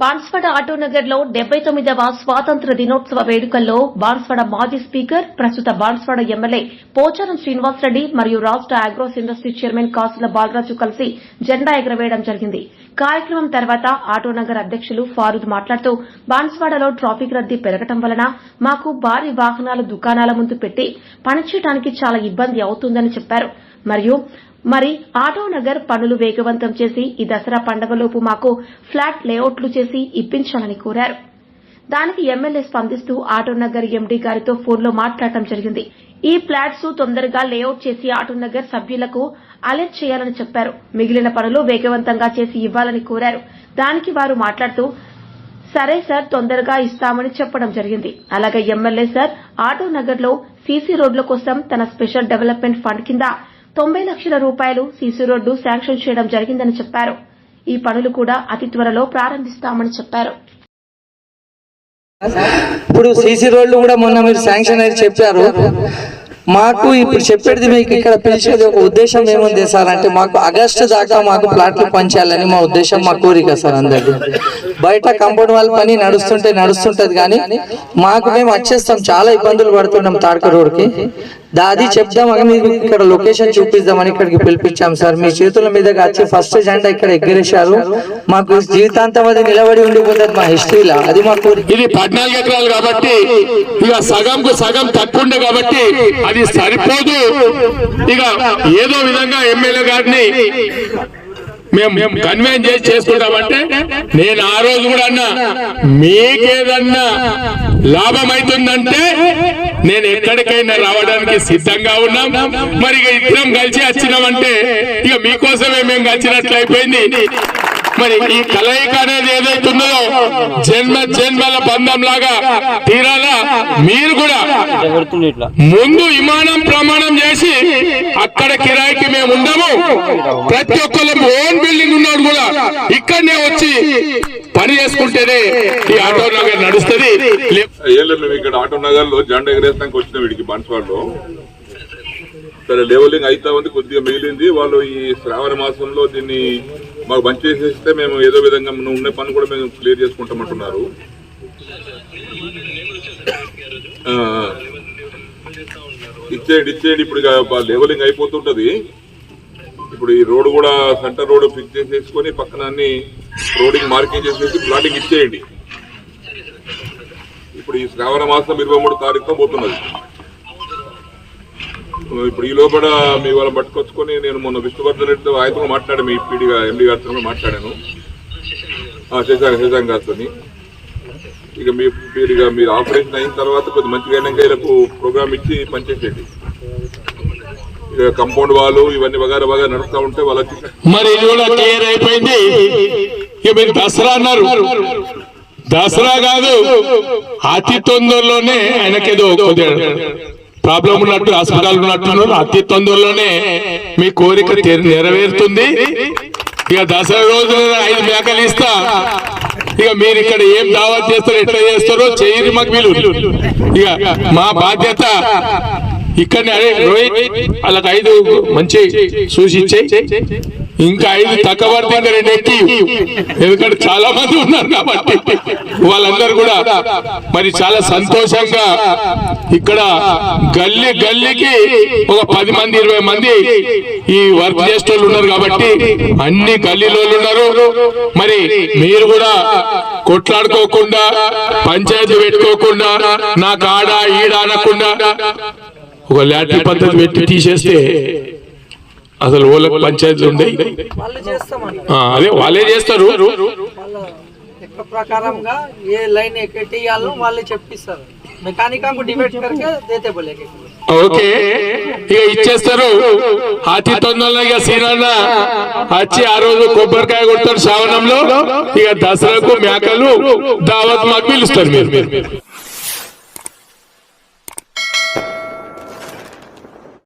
బాన్స్వాడ ఆటోనగర్లో డెబ్బై తొమ్మిదవ స్వాతంత్ర దినోత్సవ వేడుకల్లో బాన్స్వాడ మాజీ స్పీకర్ ప్రస్తుత బాన్స్వాడ ఎమ్మెల్యే పోచారం శ్రీనివాసరెడ్డి మరియు రాష్ట అగ్రోస్ ఇండస్ట్రీ చైర్మన్ కాసుల బాలరాజు కలిసి జెండా ఎగరవేయడం జరిగింది. కార్యక్రమం తర్వాత ఆటోనగర్ అధ్యక్షులు ఫారూద్ మాట్లాడుతూ బాన్స్వాడలో ట్రాఫిక్ రద్దీ పెరగటం వలన మాకు భారీ వాహనాలు దుకాణాల ముందు పెట్టి పనిచేయడానికి చాలా ఇబ్బంది అవుతుందని చెప్పారు. మరియు మరి ఆటోనగర్ పనులు వేగవంతం చేసి ఈ దసరా పండగలోపు మాకు ఫ్లాట్ లేఅవుట్లు చేసి ఇప్పించాలని కోరారు. దానికి ఎమ్మెల్యే స్పందిస్తూ ఆటోనగర్ ఎండీ గారితో ఫోన్లో మాట్లాడటం జరిగింది. ఈ ఫ్లాట్స్ తొందరగా లేఅవుట్ చేసి ఆటోనగర్ సభ్యులకు అలర్ట్ చేయాలని చెప్పారు. మిగిలిన పనులు వేగవంతంగా చేసి ఇవ్వాలని కోరారు. దానికి వారు మాట్లాడుతూ సరే సార్ తొందరగా ఇస్తామని చెప్పడం జరిగింది. అలాగే ఎమ్మెల్యే సార్ ఆటోనగర్లో సీసీ రోడ్ల కోసం తన స్పెషల్ డెవలప్మెంట్ ఫండ్ కింద తొంభై లక్షల రూపాయలు సీసీ రోడ్డు శాంక్షన్ చేయడం జరిగిందని చెప్పారు. ఈ పనులు కూడా అతి త్వరలో ప్రారంభిస్తామని చెప్పారు. ఇప్పుడు సీసీ రోడ్లు కూడా మొన్న మీరు శాంక్షన్ అని చెప్పారు. మాకు ఇప్పుడు చెప్పేది మీకు ఇక్కడ పిలిచేది ఒక ఉద్దేశం ఏముంది సార్? అంటే మాకు ఆగస్టు దాకా మాకు ప్లాట్లు పంచాలని మా ఉద్దేశం మా కోరిక సార్ అందరిది. బయట కంపౌండ్ వాళ్ళ పని నడుస్తుంటే నడుస్తుంటది కానీ మాకు మేము వచ్చేస్తాం చాలా ఇబ్బందులు పడుతున్నాం తాడక రోడ్కి దాది చెప్దామని మీకు ఇక్కడ లొకేషన్ చూపిద్దామని ఇక్కడికి పిలిపించాం సార్. మీ చేతుల మీదకి వచ్చి ఫస్ట్ జెండా ఇక్కడ ఎగ్గరేశారు మాకు జీవితాంతం అది నిలబడి ఉండిపోతుంది మా హిస్టరీలో అది మా కోరిక. ఇది పద్నాలుగు ఎకరాలు కాబట్టి ఇక సగంకు సగం తక్కువ ఉండే కాబట్టి అది సరిపోదు. ఇక ఏదో విధంగా ఎమ్మెల్యే గారిని మేము కన్వెన్స్ చేసి చేసుకుంటామంటే నేను ఆ రోజు కూడా అన్నా మీకేదన్నా లాభం అవుతుందంటే నేను ఎక్కడికైనా రావడానికి సిద్ధంగా ఉన్నాం. మరి ఇక ఇద్దరం కలిసి వచ్చినామంటే ఇక మీకోసమే మేము కలిసినట్లు అయిపోయింది. మరి ఈ కలయిక అనేది ఏదైతే ఉన్నదో జన్మ జన్మల బంధం లాగా తీరాలా? మీరు కూడా ముందు విమానం ప్రమాణం చేసి అక్కడ మనం ఉండము ప్రతి ఒక్కరు ఓన్ బిల్డింగ్ ఉన్నాడు కూడా. ఇక్కడనే వచ్చి పని చేసుకుంటేనే ఈ ఆటో నగర్ నడుస్తుంది. మేము ఇక్కడ ఆటో నగర్లో జెండా ఎగరేస్తానికి వచ్చిన వీడికి బాన్స్వాడలో. సరే లెవెలింగ్ అయితా ఉంది కొద్దిగా మిగిలింది. వాళ్ళు ఈ శ్రావణ మాసంలో దీన్ని మాకు బంద్ చేసేస్తే మేము ఏదో విధంగా ఉండే ఉన్న పని కూడా మేము క్లియర్ చేసుకుంటామంటున్నారు. ఇచ్చేయండి ఇచ్చేయండి ఇప్పుడు ఇక లెవెలింగ్ అయిపోతుంటది. ఇప్పుడు ఈ రోడ్డు కూడా సెంటర్ రోడ్ ఫిక్స్ చేసేసుకొని పక్కన అన్ని రోడ్డుకి మార్కింగ్ చేసేసి ప్లాటింగ్ ఇచ్చేయండి. ఇప్పుడు ఈ శ్రావణ మాసం ఇరవై మూడు తారీఖుతో పోతున్నది. ఇప్పుడు ఈ లోపల మీ వాళ్ళని పట్టుకొచ్చుకొని నేను మొన్న విష్ణువర్ధన్ రెడ్డితో ఆయనతో మాట్లాడాను మీ పీడిగా ఎండి గారితో మాట్లాడాను. ఆ, శశాంక్ శశాంక్ గారితో ఇక మీ మీరు ఇక మీరు ఆపరేషన్ అయిన తర్వాత కొద్ది మంచిగా అయినాక వీళ్ళకు ప్రోగ్రామ్ ఇచ్చి పనిచేసేయండి. కంపౌండ్ వాళ్ళు ఇవన్నీ వగారా వగా నడుపుతా ఉంటే వాళ్ళకి మరి ఇది కూడా క్లియర్ అయిపోయింది. ఇక మీరు దసరా అన్నారు. దసరా కాదు అతి తొందరలోనే ఆయనకేదో ప్రాబ్లం ఉన్నట్టు హాస్పిటల్ ఉన్నట్టున్నారు అతి తొందరలోనే మీ కోరిక నెరవేరుతుంది. ఇక దసరా రోజు ఐదు మేకలు ఇస్తా. ఇక మీరు ఇక్కడ ఏం దావా చేస్తారో ఎట్లా చేస్తారో చేయరు మాకు వీలు. ఇక మా బాధ్యత ఇక్కడనే అరే రోహిత్ వాళ్ళకి ఐదు మంచి చూసి ఇంకా ఐదు తక్కువ పడితే రెండు ఎక్కి. ఎందుకంటే చాలా మంది ఉన్నారు కాబట్టి వాళ్ళందరూ కూడా మరి చాలా సంతోషంగా ఇక్కడ గల్లీ గల్లీకి ఒక పది మంది ఇరవై మంది ఈ వర్క్ చేసేటోళ్ళు ఉన్నారు కాబట్టి అన్ని గల్లీలో ఉన్నారు. మరి మీరు కూడా కొట్లాడుకోకుండా పంచాయతీ పెట్టుకోకుండా నా కాడ ఈడ అనకుండా ఒక లాటరీ పద్ధతి పెట్టి తీసేస్తే అసలు వాళ్ళకి పంచాయతీలు ఉండే వాళ్ళు చేస్తామన్నారు ఆ, అదే వాళ్ళే చేస్తారు వాళ్ళ లెక్క ప్రకారంగా ఏ లైన్ ఎక్కియాలో వాళ్ళే చెప్పిస్తారు మెకానిక్ को डिबेट करके देते बोलेंगे ఓకే ఇక ఇచ్చేస్తారు అతి తొందరలో ఇక సీనన్న వచ్చి ఆ రోజు కొబ్బరికాయ కొడతారు శ్రావణంలో ఇక దసరాకు మేకలు దావత్ మాకు పిలుస్తారు మీరు